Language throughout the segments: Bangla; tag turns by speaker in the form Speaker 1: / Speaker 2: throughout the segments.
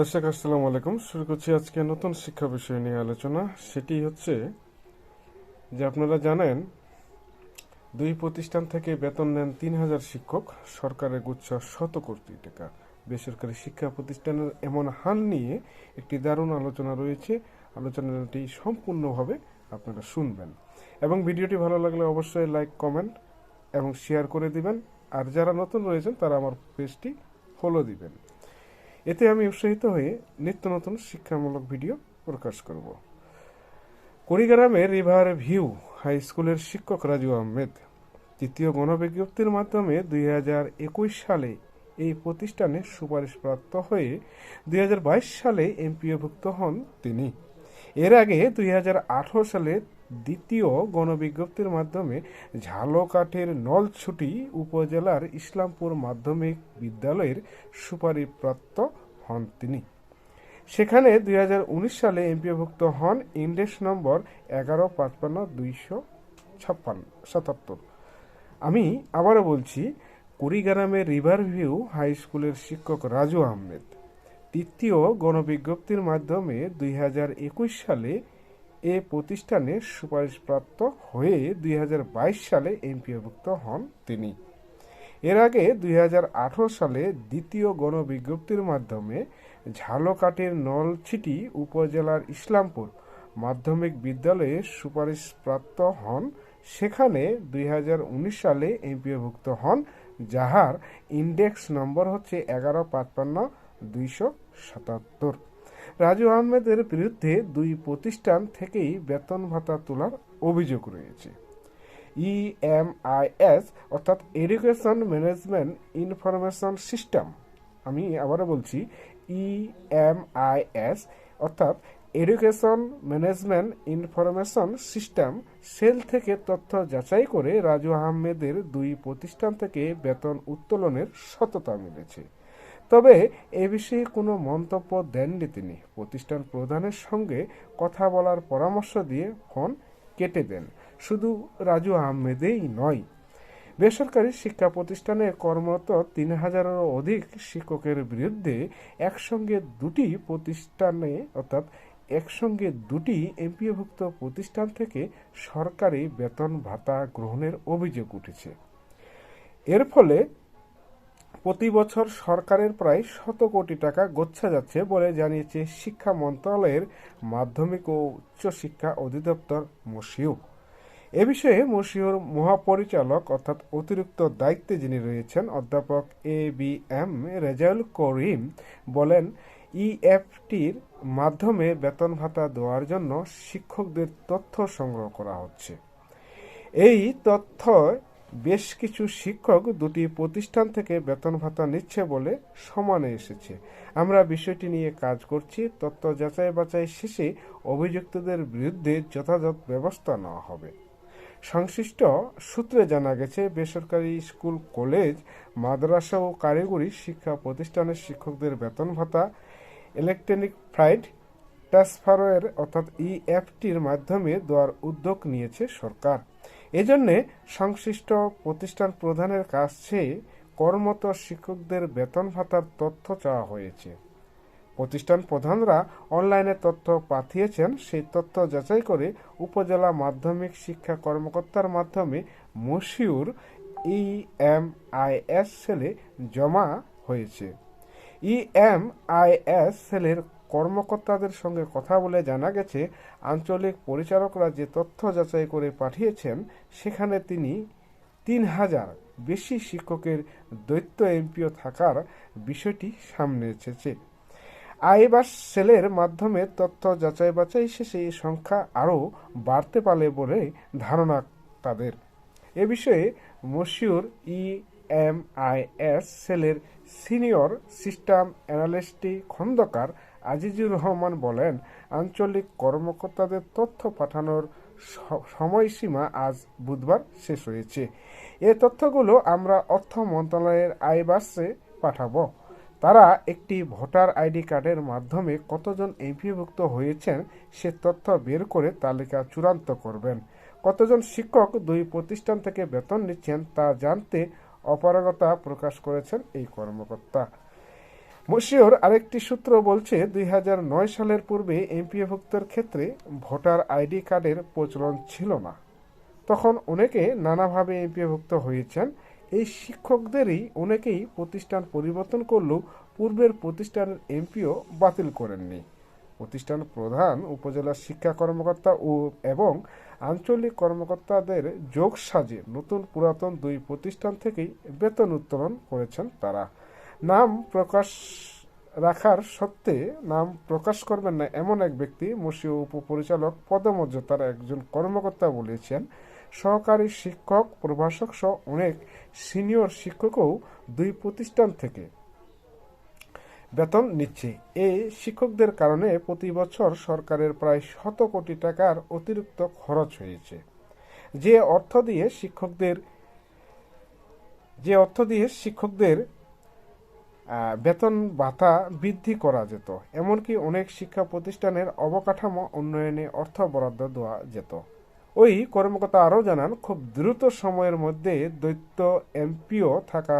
Speaker 1: দর্শক, আসসালামু আলাইকুম। শুরু করছি আজকে নতুন শিক্ষা বিষয় নিয়ে আলোচনা। সেটি হচ্ছে যে আপনারা জানেন, দুই প্রতিষ্ঠান থেকে বেতন নেন তিন হাজার শিক্ষক। সরকারের গুচ্ছ শত কোটি টাকা। বেসরকারি শিক্ষা প্রতিষ্ঠানের এমন হাল নিয়ে একটি দারুণ আলোচনা রয়েছে। আলোচনাটি সম্পূর্ণভাবে আপনারা শুনবেন। এবং ভিডিওটি ভালো লাগলে অবশ্যই লাইক, কমেন্ট এবং শেয়ার করে দিবেন। আর যারা নতুন রয়েছেন, তারা আমার পেজটি ফলো দিবেন। এতে আমি উৎসাহিত হয়ে নিত্য নতুন শিক্ষামূলক ভিডিও প্রকাশ করব। কুড়িগ্রামে রিভার ভিউ হাই স্কুলের শিক্ষক রাজু আহমেদ তৃতীয় গণবিজ্ঞপ্তির মাধ্যমে দুই হাজার একুশ সালে এই প্রতিষ্ঠানে সুপারিশপ্রাপ্ত হয়ে দুই হাজার বাইশ সালে এমপিওভুক্ত হন তিনি। এর আগে দুই সালে দ্বিতীয় গণবিজ্ঞপ্তির মাধ্যমে ঝালকাঠের নলছুটি উপজেলার ইসলামপুর মাধ্যমিক বিদ্যালয়ের সুপারিপ্রাপ্ত হন তিনি। সেখানে দুই হাজার উনিশ সালে এমপিভুক্ত হন ইন্ডেক্স নম্বর এগারো পাঁচপান্ন দুইশো ছাপ্পান্ন সাতাত্তর। আমি আবারও বলছি কুড়িগ্রামের রিভার ভিউ হাই স্কুলের শিক্ষক রাজু আহমেদ। তৃতীয় গণবিজ্ঞপ্তির মাধ্যমে দুই হাজার একুশ সালে এ প্রতিষ্ঠানে সুপারিশপ্রাপ্ত হয়ে দুই হাজার বাইশ সালে এমপিওভুক্ত হন তিনি। এর আগে দুই হাজার আঠেরো সালে দ্বিতীয় গণবিজ্ঞপ্তির মাধ্যমে ঝালকাঠের নলছিটি উপজেলার ইসলামপুর মাধ্যমিক বিদ্যালয়ে সুপারিশপ্রাপ্ত হন। সেখানে দুই হাজার উনিশ সালে এমপিওভুক্ত হন, যাহার ইন্ডেক্স নম্বর হচ্ছে এগারো পাঁচপান্ন দুইশো সাতাত্তর। রাজু আহমেদের বিরুদ্ধে দুই প্রতিষ্ঠান থেকেই বেতন ভাতা তোলার অভিযোগ রয়েছে। ইএমআইএস অর্থাৎ এডুকেশন ম্যানেজমেন্ট ইনফরমেশন সিস্টেম, আমি আবারও বলছি ইএমআইএস অর্থাৎ education management information system, cell থেকে তথ্য যাচাই করে রাজু আহমেদের দুই প্রতিষ্ঠান থেকে বেতন উত্তোলনের সততা মিলেছে। তবে এ বিষয়ে কোনো মন্তব্য দেননি তিনি। প্রতিষ্ঠান প্রধানের সঙ্গে কথা বলার পরামর্শ দিয়ে ফোন কেটে দেন। শুধু রাজু আহমেদেই নয়, বেসরকারি শিক্ষা প্রতিষ্ঠানে কর্মরত তিন হাজারেরও অধিক শিক্ষকের বিরুদ্ধে একসঙ্গে দুটি প্রতিষ্ঠানে, অর্থাৎ একসঙ্গে দুটি এমপিওভুক্ত প্রতিষ্ঠান থেকে সরকারি বেতন ভাতা গ্রহণের অভিযোগ উঠেছে। এর ফলে প্রতি বছর সরকারের প্রায় শত কোটি টাকা গচ্ছা যাচ্ছে বলে জানিয়েছে শিক্ষা মন্ত্রণালয়ের মাধ্যমিক ও উচ্চশিক্ষা অধিদপ্তর মসিউ এ বিষয়ে মসিউর মহাপরিচালক অর্থাৎ অতিরিক্ত দায়িত্বে যিনি রয়েছেন অধ্যাপক A B M Rezaul Karim বলেন ইএফটির মাধ্যমে বেতন ভাতা দেওয়ার জন্য শিক্ষকদের তথ্য সংগ্রহ করা হচ্ছে। এই তথ্য বেশ কিছু শিক্ষক দুটি প্রতিষ্ঠান থেকে বেতন ভাতা নিচ্ছে বলে সমানে এসেছে। আমরা বিষয়টি নিয়ে কাজ করছি। তথ্য যাচাই বাছাই শেষে অভিযুক্তদের বিরুদ্ধে যথাযথ ব্যবস্থা নেওয়া হবে। সংশ্লিষ্ট সূত্রে জানা গেছে, বেসরকারি স্কুল, কলেজ, মাদ্রাসা ও কারিগরি শিক্ষা প্রতিষ্ঠানের শিক্ষকদের বেতন ভাতা, ইলেকট্রনিক ফ্রাইড ট্রান্সফারের অর্থাৎ ইএফটির মাধ্যমে দেওয়ার উদ্যোগ নিয়েছে সরকার। এজন্যে সংশ্লিষ্ট প্রতিষ্ঠান প্রধানের কাছে কর্মরত শিক্ষকদের বেতন ভাতার তথ্য চাওয়া হয়েছে। প্রতিষ্ঠান প্রধানরা অনলাইনে তথ্য পাঠিয়েছেন। সেই তথ্য যাচাই করে উপজেলা মাধ্যমিক শিক্ষা কর্মকর্তার মাধ্যমে মশিউর ইএমআইএস সেলে জমা হয়েছে। ইএমআইএস সেলের কর্মকর্তাদের সঙ্গে কথা বলে জানা গেছে, আঞ্চলিক পরিচালকরা যে তথ্য যাচাই করে পাঠিয়েছেন, সেখানে তিনি তিন হাজার বেশি শিক্ষকের দৈত্য এমপিও থাকার বিষয়টি সামনে এসেছে। আইবাস সেলের মাধ্যমে তথ্য যাচাই বাছাই শেষে এই সংখ্যা আরও বাড়তে পারে বলে ধারণা তাদের। এ বিষয়ে Moshiur E M I S সেলের সিনিয়র সিস্টেম অ্যানালিস্টি খন্দকার আজিজুর রহমান বলেন, আঞ্চলিক কর্মকর্তাদের তথ্য পাঠানোর সময়সীমা আজ বুধবার শেষ হয়েছে। এ তথ্যগুলো আমরা অর্থ মন্ত্রণালয়ের আইবাসে পাঠাবো। তারা একটি ভোটার আইডি কার্ডের মাধ্যমে কতজন এমপিভুক্ত হয়েছেন সে তথ্য বের করে তালিকা চূড়ান্ত করবেন। কতজন শিক্ষক দুই প্রতিষ্ঠান থেকে বেতন নিচ্ছেন তা জানতে অপারগতা প্রকাশ করেছেন এই কর্মকর্তা। মশিওর আরেকটি সূত্র বলছে, দুই হাজার নয় সালের পূর্বে এমপিওভুক্তর ক্ষেত্রে ভোটার আইডি কার্ডের প্রচলন ছিল না। তখন অনেকে নানাভাবে এমপিওভুক্ত হয়েছেন। এই শিক্ষকদেরই অনেকেই প্রতিষ্ঠান পরিবর্তন করলেও পূর্বের প্রতিষ্ঠানের এমপিও বাতিল করেননি। প্রতিষ্ঠান প্রধান, উপজেলা শিক্ষা কর্মকর্তা ও এবং আঞ্চলিক কর্মকর্তাদের যোগ সাজে নতুন পুরাতন দুই প্রতিষ্ঠান থেকেই বেতন উত্তোলন করেছেন তারা। নাম প্রকাশ রাখার সত্ত্বে নাম প্রকাশ করবেন না এমন এক ব্যক্তি, মসিও উপপরিচালক পদমর্যাদার একজন কর্মকর্তা বলেছেন। সহকারী শিক্ষক, প্রভাষক সহ অনেক সিনিয়র শিক্ষকও দুই প্রতিষ্ঠান থেকে বেতন নিচ্ছে। এই শিক্ষকদের কারণে প্রতি বছর সরকারের প্রায় শত কোটি টাকার অতিরিক্ত খরচ হয়েছে। যে অর্থ দিয়ে শিক্ষকদের, যে অর্থ দিয়ে শিক্ষকদের বেতন ভাতা বৃদ্ধি করা যেত। এমনকি অনেক শিক্ষা প্রতিষ্ঠানের অবকাঠামো উন্নয়নে অর্থ বরাদ্দ দেওয়া যেত। ওই কর্মকর্তা আরও জানান, খুব দ্রুত সময়ের মধ্যে দৈত্য এমপিও থাকা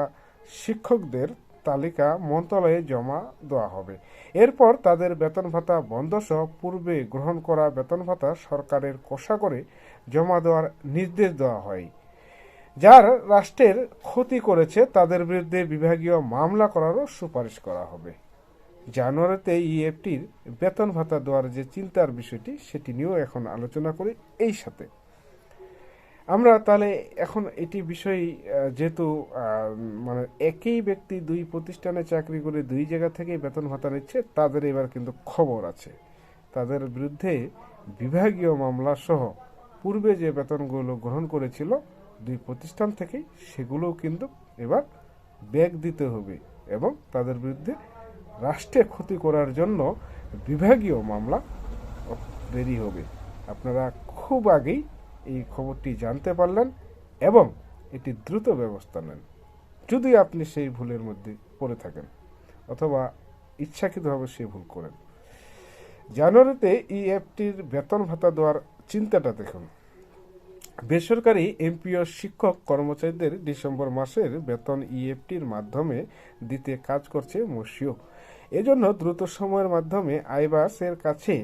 Speaker 1: শিক্ষকদের তালিকা মন্ত্রণালয়ে জমা দেওয়া হবে। এরপর তাদের বেতন ভাতা বন্ধ সহ পূর্বে গ্রহণ করা বেতন ভাতা সরকারের কোষাগরে জমা দেওয়ার নির্দেশ দেওয়া হয়। যার রাষ্ট্রের ক্ষতি করেছে, তাদের বিরুদ্ধে বিভাগীয় মামলা করারও সুপারিশ করা হবে। জানুয়ারিতে ইএফটির বেতন ভাতা দেওয়ার যে চিন্তার বিষয়টি, সেটি নিয়েও এখন আলোচনা করি এই সাথে। আমরা তাহলে এখন এটি বিষয় যেহেতু মানে একই ব্যক্তি দুই প্রতিষ্ঠানে চাকরি করে দুই জায়গা থেকে বেতন ভাতা নিচ্ছে, তাদের এবার কিন্তু খবর আছে। তাদের বিরুদ্ধে বিভাগীয় মামলা সহ পূর্বে যে বেতনগুলো গ্রহণ করেছিল দুই প্রতিষ্ঠান থেকে সেগুলোও কিন্তু এবার ব্যাগ দিতে হবে এবং তাদের বিরুদ্ধে রাষ্ট্রে ক্ষতি করার জন্য বিভাগীয় মামলা দেরি হবে। আপনারা খুব আগেই এই খবরটি জানতে পারলেন এবং এটি দ্রুত ব্যবস্থা নেন, যদি আপনি সেই ভুলের মধ্যে পড়ে থাকেন অথবা ইচ্ছাকৃতভাবে সে ভুল করেন। জানুয়ারিতে ইএফটির বেতন ভাতা দেওয়ার চিন্তাটা দেখুন। বেসরকারি এমপিও শিক্ষক কর্মচারীদের ডিসেম্বর মাসের বেতন ইএফটির মাধ্যমে দিতে কাজ করছে মসিও। এজন্য দ্রুত সময়ের মাধ্যমে আইবাসের কাছে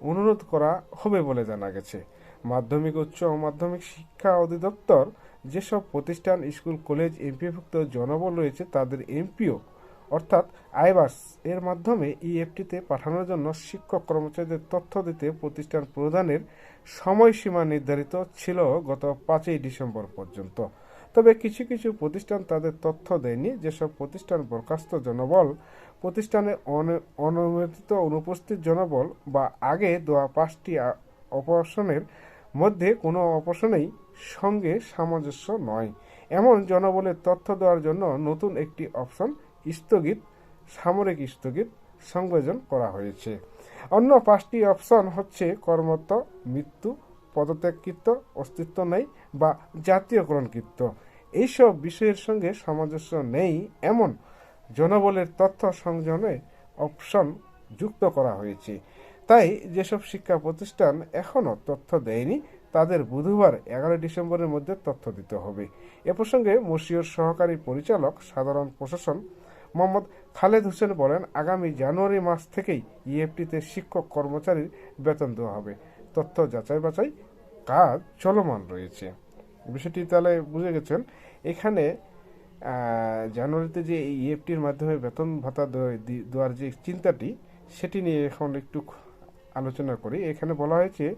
Speaker 1: অনুরোধ করা হবে বলে জানা গেছে। মাধ্যমিক, উচ্চ মাধ্যমিক শিক্ষা অধিদপ্তর যেসব প্রতিষ্ঠান, স্কুল, কলেজ এমপিভুক্ত জনবল রয়েছে, তাদের এমপিও অর্থাৎ আইবাস এর মাধ্যমে ইএফটিতে পাঠানোর জন্য শিক্ষক কর্মচারীদের তথ্য দিতে প্রতিষ্ঠান প্রদানের সময়সীমা নির্ধারিত ছিল গত পাঁচই ডিসেম্বর পর্যন্ত। তবে কিছু কিছু প্রতিষ্ঠান তাদের তথ্য দেয়নি। যেসব প্রতিষ্ঠান বরখাস্ত জনবল, প্রতিষ্ঠানে অন- অনুমোদিত অনুপস্থিত জনবল বা আগে দেওয়া পাঁচটি অপারেশনের মধ্যে কোনো অপারেশনেই সঙ্গে সামঞ্জস্য নয়। এমন জনবলের তথ্য দেওয়ার জন্য নতুন একটি অপশন স্থগিত, সামরিক স্থগিত সংযোজন করা হয়েছে। অন্য পাঁচটি অপশন হচ্ছে কর্মরত মৃত্যু পদত্যাগকৃত অস্তিত্ব নেই বা জাতীয়করণকৃত এইসব বিষয়ের সঙ্গে সামঞ্জস্য নেই এমন জনবলের তথ্য সংযোজনে অপশন যুক্ত করা হয়েছে। তাই যেসব শিক্ষা প্রতিষ্ঠান এখনও তথ্য দেয়নি, তাদের বুধবার এগারো ডিসেম্বরের মধ্যে তথ্য দিতে হবে। এ প্রসঙ্গে মসিওর সহকারী পরিচালক, সাধারণ প্রশাসন মোহাম্মদ খালেদ হোসেন বলেন, আগামী জানুয়ারি মাস থেকেই ইএফটিতে শিক্ষক কর্মচারীর বেতন দেওয়া হবে। তথ্য যাচাই বাছাই কাজ চলমান রয়েছে। বিষয়টি তাহলে বুঝে গেছেন, এখানে জানুয়ারিতে যে ইএফটির মাধ্যমে বেতন ভাতা দেওয়া- দেওয়ার যে চিন্তাটি, সেটি নিয়ে এখন একটু আলোচনা করি। এখানে বলা হয়েছে,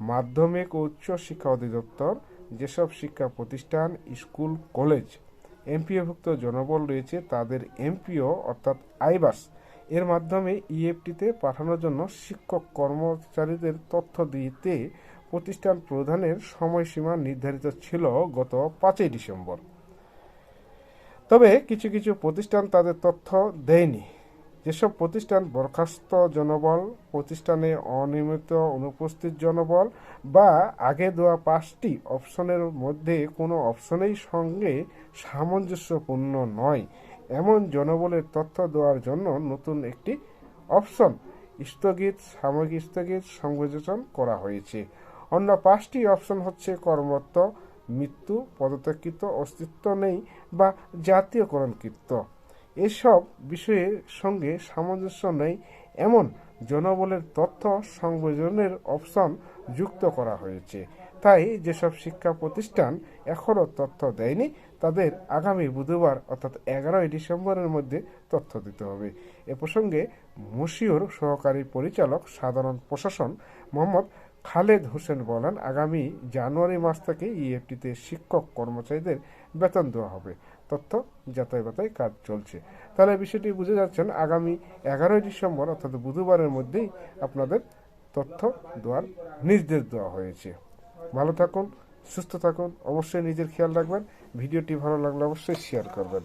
Speaker 1: মাধ্যমিক ও উচ্চ শিক্ষা অধিদপ্তর, যেসব শিক্ষা প্রতিষ্ঠান, স্কুল, কলেজ এমপিওভুক্ত জনবল রয়েছে তাদের এমপিও অর্থাৎ আইবাস। এর মাধ্যমে ইএফটিতে পাঠানোর জন্য শিক্ষক কর্মচারীদের তথ্য দিতে প্রতিষ্ঠান প্রধানের সময়সীমা নির্ধারিত ছিল গত পাঁচই ডিসেম্বর। তবে কিছু কিছু প্রতিষ্ঠান তাদের তথ্য দেয়নি। যেসব প্রতিষ্ঠান বরখাস্ত জনবল, প্রতিষ্ঠানে অনিয়মিত অনুপস্থিত জনবল বা আগে দেওয়া পাঁচটি অপশনের মধ্যে কোনো অপশনেই সঙ্গে সামঞ্জস্যপূর্ণ নয়। এমন জনবলের তথ্য দেওয়ার জন্য নতুন একটি অপশন স্থগিত, সাময়িক স্থগিত সংযোজন করা হয়েছে। অন্য পাঁচটি অপশন হচ্ছে কর্মরত মৃত্যু, পদত্যাগকৃত, অস্তিত্ব নেই বা জাতীয়করণকৃত। এসব বিষয়ের সঙ্গে সামঞ্জস্য নেই, এমন জনবলের তথ্য সংযোজনের অপশন যুক্ত করা হয়েছে। তাই যেসব শিক্ষা প্রতিষ্ঠান এখনও তথ্য দেয়নি তাদের আগামী বুধবার অর্থাৎ এগারোই ডিসেম্বরের মধ্যে তথ্য দিতে হবে। এ প্রসঙ্গে মশিউর সহকারী পরিচালক, সাধারণ প্রশাসন মোহাম্মদ খালেদ হোসেন বলেন, আগামী জানুয়ারি মাস থেকে ইএফটিতে শিক্ষক কর্মচারীদের বেতন দেওয়া হবে। তথ্য যাতাই বাতাই কাজ চলছে। তাহলে বিষয়টি বুঝে যাচ্ছেন, আগামী এগারোই ডিসেম্বর অর্থাৎ বুধবারের মধ্যেই আপনাদের তথ্য দেওয়ার নির্দেশ দেওয়া হয়েছে। ভালো থাকুন, সুস্থ থাকুন, অবশ্যই নিজের খেয়াল রাখবেন। ভিডিওটি ভালো লাগলে অবশ্যই শেয়ার করবেন।